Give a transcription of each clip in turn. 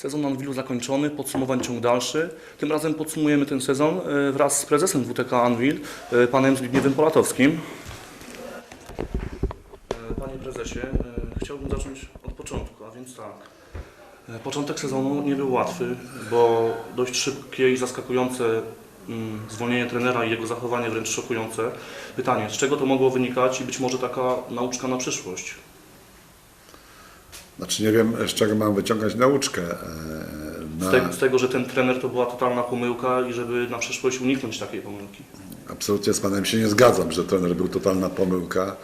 Sezon Anwilu zakończony, podsumowań ciąg dalszy. Tym razem podsumujemy ten sezon e, wraz z prezesem WTK Anwil, e, panem Zbigniewem Polatowskim. E, Panie prezesie, chciałbym zacząć od początku, a więc tak. Początek sezonu nie był łatwy, bo dość szybkie i zaskakujące mm, zwolnienie trenera i jego zachowanie wręcz szokujące. Pytanie, z czego to mogło wynikać i być może taka nauczka na przyszłość? Znaczy nie wiem, z czego mam wyciągać nauczkę. e, Z, Na, te, z tego, że ten trener to była totalna pomyłka i żeby na przyszłość uniknąć takiej pomyłki. Absolutnie z Panem się nie zgadzam, że trener był totalna pomyłka.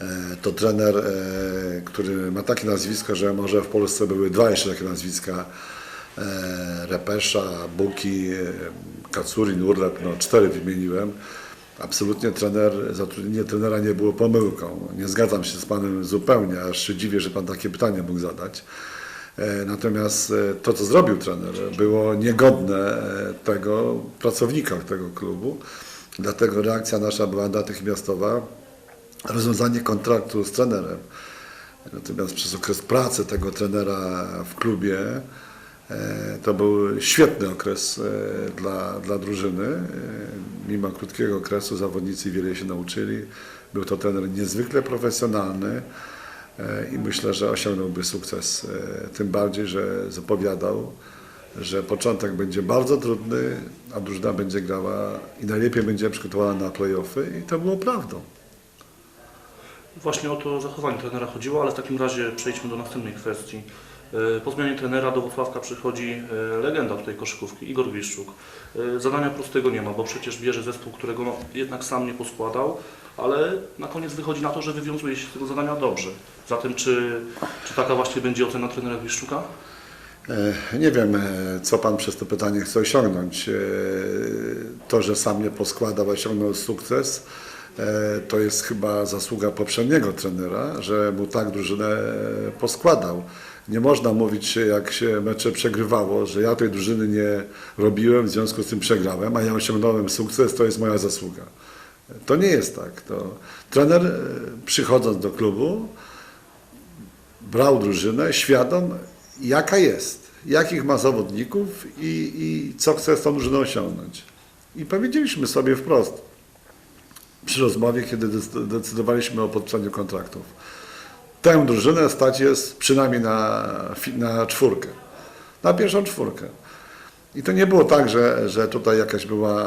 E, To trener, e, który ma takie nazwisko, że może w Polsce były dwa jeszcze takie nazwiska. Repesza, Buki, e, Kacurin, Urlep, no cztery wymieniłem. Absolutnie trener, zatrudnienie trenera nie było pomyłką. Nie zgadzam się z Panem zupełnie, aż się dziwię, że Pan takie pytanie mógł zadać. E, Natomiast e, to, co zrobił trener, było niegodne e, tego pracownika tego klubu. Dlatego reakcja nasza była natychmiastowa. Rozwiązanie kontraktu z trenerem. Natomiast przez okres pracy tego trenera w klubie to był świetny okres e, dla, dla drużyny. E, Mimo krótkiego okresu zawodnicy wiele się nauczyli. Był to trener niezwykle profesjonalny e, i myślę, że osiągnąłby sukces. e, Tym bardziej, że zapowiadał, że początek będzie bardzo trudny, a drużyna będzie grała i najlepiej będzie przygotowana na playoffy i to było prawdą. Właśnie o to zachowanie trenera chodziło, ale w takim razie przejdźmy do następnej kwestii. E, Po zmianie trenera do Wrocławka przychodzi e, legenda tej koszykówki, Igor Wiszczuk. E, Zadania prostego nie ma, bo przecież bierze zespół, którego no, jednak sam nie poskładał, ale na koniec wychodzi na to, że wywiązuje się z tego zadania dobrze. Zatem czy, czy taka właśnie będzie ocena trenera Wiszczuka? Nie wiem, co Pan przez to pytanie chce osiągnąć. To, że sam nie poskładał, osiągnął sukces, to jest chyba zasługa poprzedniego trenera, że mu tak drużynę poskładał. Nie można mówić, jak się mecze przegrywało, że ja tej drużyny nie robiłem, w związku z tym przegrałem, a ja osiągnąłem sukces, to jest moja zasługa. To nie jest tak. To trener e, przychodząc do klubu brał drużynę świadom, jaka jest, jakich ma zawodników i, i co chce z tą drużyną osiągnąć. I powiedzieliśmy sobie wprost przy rozmowie, kiedy dec- decydowaliśmy o podpisaniu kontraktów. Tę drużynę stać jest przynajmniej na, na czwórkę, na pierwszą czwórkę. I to nie było tak, że, że tutaj jakaś była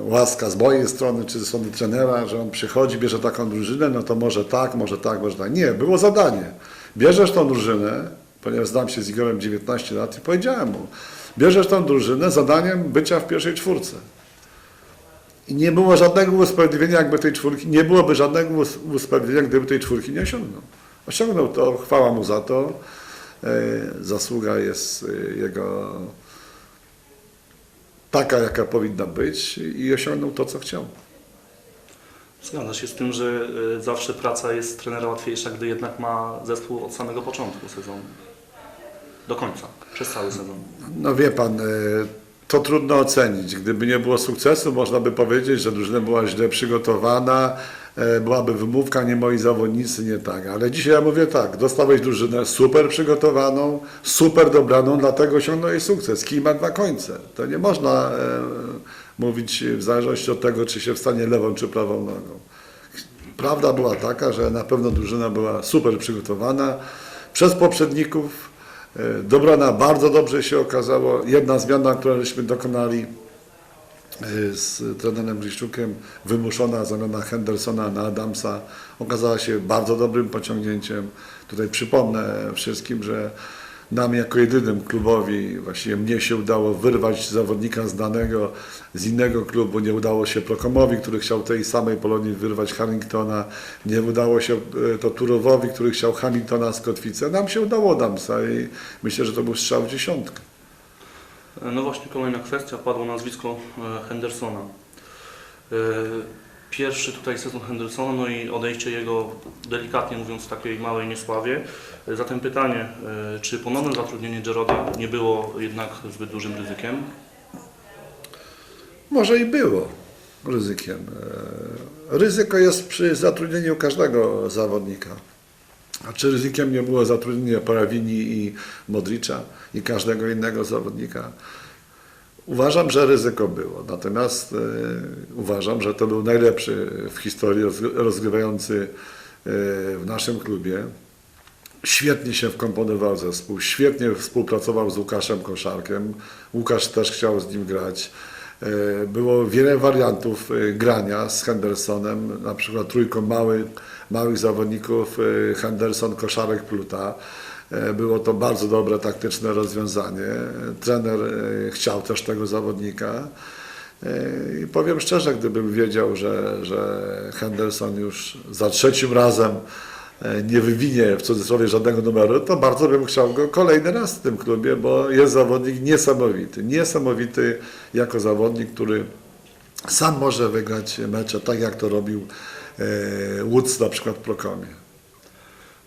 łaska z mojej strony, czy ze strony trenera, że on przychodzi, bierze taką drużynę, no to może tak, może tak, może tak. Nie, było zadanie. Bierzesz tą drużynę, ponieważ znam się z Igorem 19 lat i powiedziałem mu, bierzesz tą drużynę zadaniem bycia w pierwszej czwórce. I nie było żadnego usprawiedliwienia, jakby tej czwórki, nie byłoby żadnego us- usprawiedliwienia, gdyby tej czwórki nie osiągnął. Osiągnął to, chwała mu za to. E, zasługa jest e, jego taka, jaka powinna być i osiągnął to, co chciał. Zgadza się z tym, że e, zawsze praca jest trenera łatwiejsza, gdy jednak ma zespół od samego początku sezonu. Do końca, przez cały sezon. No wie pan, to trudno ocenić. Gdyby nie było sukcesu, można by powiedzieć, że drużyna była źle przygotowana, byłaby wymówka, nie moi zawodnicy, nie tak. Ale dzisiaj ja mówię tak, dostałeś drużynę super przygotowaną, super dobraną, dlatego osiągnąłeś sukces. Kij ma dwa końce. To nie można e, mówić w zależności od tego, czy się wstanie lewą czy prawą nogą. Prawda była taka, że na pewno drużyna była super przygotowana przez poprzedników. e, Dobrana bardzo dobrze się okazało. Jedna zmiana, którą żeśmy dokonali e, z trenerem Gryszczukiem, wymuszona zamiana Hendersona na Adamsa, okazała się bardzo dobrym pociągnięciem. Tutaj przypomnę wszystkim, że nam jako jedynym klubowi, właściwie mnie się udało wyrwać zawodnika znanego z innego klubu. Nie udało się Prokomowi, który chciał tej samej Polonii wyrwać Harringtona. Nie udało się e, to Turowowi, który chciał Hamiltona z Kotwicy. Nam się udało Adamsa i myślę, że to był strzał. E, No właśnie kolejna kwestia, padło nazwisko e, Hendersona. E, Pierwszy tutaj sezon Hendersona, no i odejście jego, delikatnie mówiąc, takiej małej niesławie. E, Zatem pytanie, czy ponowne zatrudnienie Jeroda nie było jednak zbyt dużym ryzykiem? Może i było ryzykiem. Ryzyko jest przy zatrudnieniu każdego zawodnika. A czy ryzykiem nie było zatrudnienie Parawini i Modricza i każdego innego zawodnika? Uważam, że ryzyko było. Natomiast e, uważam, że to był najlepszy w historii rozgry- rozgrywający e, w naszym klubie. Świetnie się wkomponował zespół, świetnie współpracował z Łukaszem Koszarkiem. Łukasz też chciał z nim grać. E, Było wiele wariantów e, grania z Hendersonem, na przykład trójką mały, małych zawodników e, Henderson, Koszarek, Pluta. Było to bardzo dobre taktyczne rozwiązanie. Trener chciał też tego zawodnika. I powiem szczerze, gdybym wiedział, że, że Henderson już za trzecim razem nie wywinie w cudzysłowie żadnego numeru, to bardzo bym chciał go kolejny raz w tym klubie, bo jest zawodnik niesamowity. Niesamowity jako zawodnik, który sam może wygrać mecze, tak jak to robił e, Woods na przykład w Prokomie.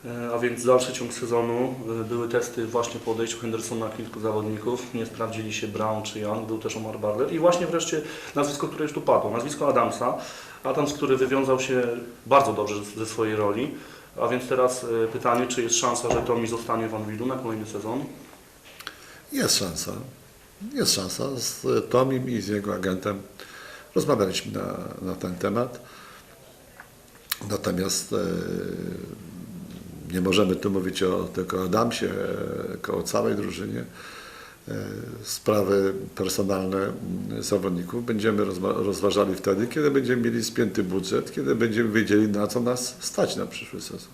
E, A więc dalszy ciąg sezonu. e, Były testy właśnie po odejściu Hendersona kilku zawodników. Nie sprawdzili się Brown czy Young, był też Omar Bartlett. I właśnie wreszcie nazwisko, które już tu padło. Nazwisko Adamsa. Adams, który wywiązał się bardzo dobrze ze swojej roli. A więc teraz e, pytanie, czy jest szansa, że Tomi zostanie w Anwilu na kolejny sezon? Jest szansa. Jest szansa z Tomim i z jego agentem. Rozmawialiśmy na, na ten temat. Natomiast e, nie możemy tu mówić o, tylko o Adamsie, e, tylko o całej drużynie. E, Sprawy personalne mm, zawodników będziemy rozwa- rozważali wtedy, kiedy będziemy mieli spięty budżet, kiedy będziemy wiedzieli, na co nas stać na przyszły sezon.